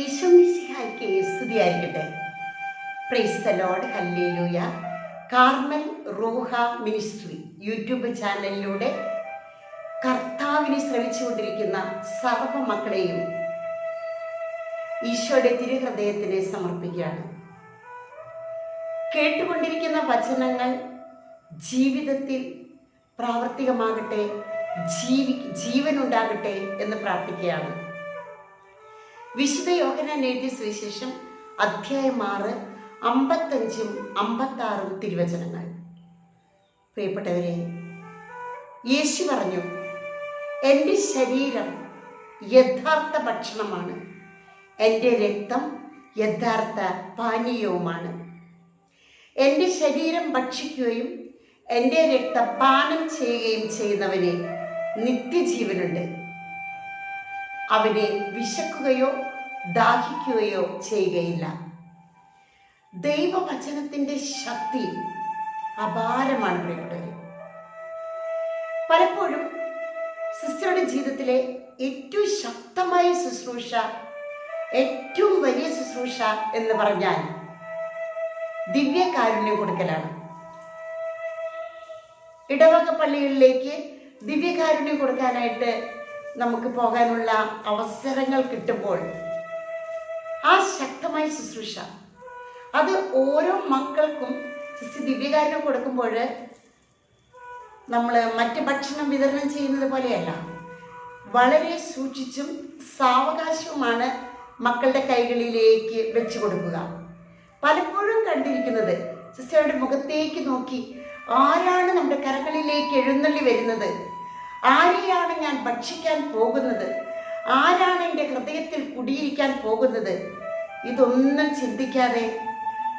ഈശ്വമിസിഹായ്ക്ക് സ്തുതിയായിരിക്കട്ടെ. Praise the lord hallelujah Carmel Ruha ministry YouTube ചാനലിലൂടെ കർത്താവിനെ ശ്രമിച്ചുകൊണ്ടിരിക്കുന്ന സർവ മക്കളെയും ഈശോയുടെ തിരുഹൃദയത്തിന് സമർപ്പിക്കുകയാണ്. കേട്ടുകൊണ്ടിരിക്കുന്ന വചനങ്ങൾ ജീവിതത്തിൽ പ്രാവർത്തികമാകട്ടെ ജീവി ജീവനുണ്ടാകട്ടെ എന്ന് പ്രാർത്ഥിക്കുകയാണ്. വിശുദ്ധ യോഹനാൻ എഴുതിയ സുവിശേഷം അധ്യായം ആറ് അമ്പത്തഞ്ചും അമ്പത്താറും തിരുവചനങ്ങൾ. പ്രിയപ്പെട്ടവരെ യേശു പറഞ്ഞു എന്റെ ശരീരം യഥാർത്ഥ ഭക്ഷണമാണ്. എന്റെ രക്തം യഥാർത്ഥ പാനീയവുമാണ്. എന്റെ ശരീരം ഭക്ഷിക്കുകയും എന്റെ രക്തം പാനം ചെയ്യുകയും ചെയ്യുന്നവന് നിത്യജീവനുണ്ട്. അവനെ വിശക്കുകയോ ദാഹിക്കുകയോ ചെയ്യുകയില്ല. ദൈവവചനത്തിന്റെ ശക്തി അപാരമാണ് പ്രിയപ്പെട്ടവരെ പലപ്പോഴും സിസ്റ്ററുടെ ജീവിതത്തിലെ ഏറ്റവും ശക്തമായ ശുശ്രൂഷ ഏറ്റവും വലിയ ശുശ്രൂഷ എന്ന് പറഞ്ഞാൽ ദിവ്യകാരുണ്യം കൊടുക്കലാണ്. ഇടവക പള്ളികളിലേക്ക് ദിവ്യകാരുണ്യം കൊടുക്കാനായിട്ട് നമുക്ക് പോകാനുള്ള അവസരങ്ങൾ കിട്ടുമ്പോൾ ആ ശക്തമായ ശുശ്രൂഷ. അത് ഓരോ മക്കൾക്കും സിസ്റ്റർ ദിവ്യകാരണം കൊടുക്കുമ്പോൾ നമ്മൾ മറ്റ് ഭക്ഷണം വിതരണം ചെയ്യുന്നത് പോലെയല്ല. വളരെ സൂക്ഷിച്ചും സാവകാശവുമാണ് മക്കളുടെ കൈകളിലേക്ക് വെച്ചു കൊടുക്കുക. പലപ്പോഴും കണ്ടിരിക്കുന്നത് സിസ്റ്ററുടെ മുഖത്തേക്ക് നോക്കി ആരാണ് നമ്മുടെ കരകളിലേക്ക് എഴുന്നള്ളി വരുന്നത്? ആരെയാണ് ഞാൻ ഭക്ഷിക്കാൻ പോകുന്നത്? ആരാണ് എന്റെ ഹൃദയത്തിൽ കുടിയിരിക്കാൻ പോകുന്നത്? ഇതൊന്നും ചിന്തിക്കാതെ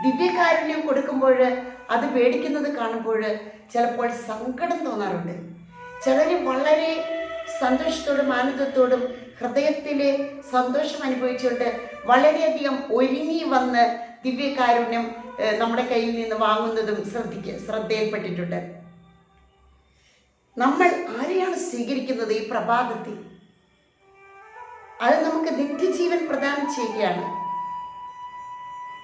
ദിവ്യകാരുണ്യം കൊടുക്കുമ്പോൾ അത് പേടിക്കുന്നത് കാണുമ്പോൾ ചിലപ്പോൾ സങ്കടം തോന്നാറുണ്ട്. ചിലർ വളരെ സന്തോഷത്തോടും ആനന്ദത്തോടും ഹൃദയത്തിലെ സന്തോഷം അനുഭവിച്ചുകൊണ്ട് വളരെയധികം ഒരുങ്ങി വന്ന് ദിവ്യകാരുണ്യം നമ്മുടെ കയ്യിൽ നിന്ന് വാങ്ങുന്നതും ശ്രദ്ധിക്ക ശ്രദ്ധയിൽപ്പെട്ടിട്ടുണ്ട്. നമ്മൾ ആരെയാണ് സ്വീകരിക്കുന്നത് ഈ പ്രഭാതത്തിൽ? അത് നമുക്ക് നിത്യജീവൻ പ്രദാനം ചെയ്യുകയാണ്.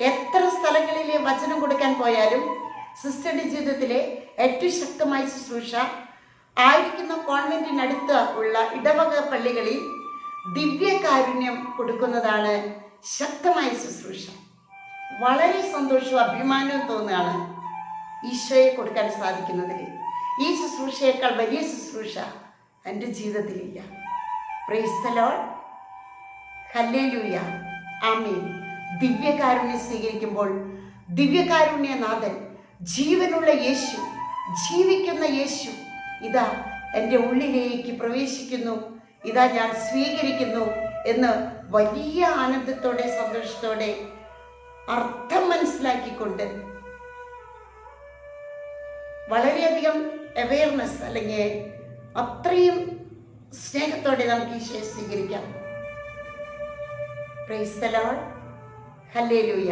എത്ര സ്ഥലങ്ങളിൽ വചനം കൊടുക്കാൻ പോയാലും സിസ്റ്ററുടെ ജീവിതത്തിലെ ഏറ്റവും ശക്തമായ ശുശ്രൂഷ ആയിരിക്കുന്ന കോൺവെന്റിനടുത്ത് ഉള്ള ഇടവക പള്ളികളിൽ ദിവ്യകാരുണ്യം കൊടുക്കുന്നതാണ് ശക്തമായ ശുശ്രൂഷ. വളരെ സന്തോഷവും അഭിമാനവും തോന്നുകയാണ് ഈശോയെ കൊടുക്കാൻ സാധിക്കുന്നതിൽ. ഈ ശുശ്രൂഷയേക്കാൾ വലിയ ശുശ്രൂഷ എന്റെ ജീവിതത്തിലില്ല. പ്രൈസ്തലോൾ ഹല്ലേലൂയ ആമീൻ ദിവ്യകാരുണ്യം സ്വീകരിക്കുമ്പോൾ ദിവ്യകാരുണ്യനാഥൻ ജീവനുള്ള യേശു ജീവിക്കുന്ന യേശു ഇതാ എന്റെ ഉള്ളിലേക്ക് പ്രവേശിക്കുന്നു. ഇതാ ഞാൻ സ്വീകരിക്കുന്നു എന്ന് വലിയ ആനന്ദത്തോടെ സന്തോഷത്തോടെ അർത്ഥം മനസ്സിലാക്കിക്കൊണ്ട് വളരെയധികം അവയർനെസ് അല്ലെങ്കിൽ അത്രയും സ്നേഹത്തോടെ നമുക്ക് ഈശോയെ സ്വീകരിക്കാം. Price the lord hallelujah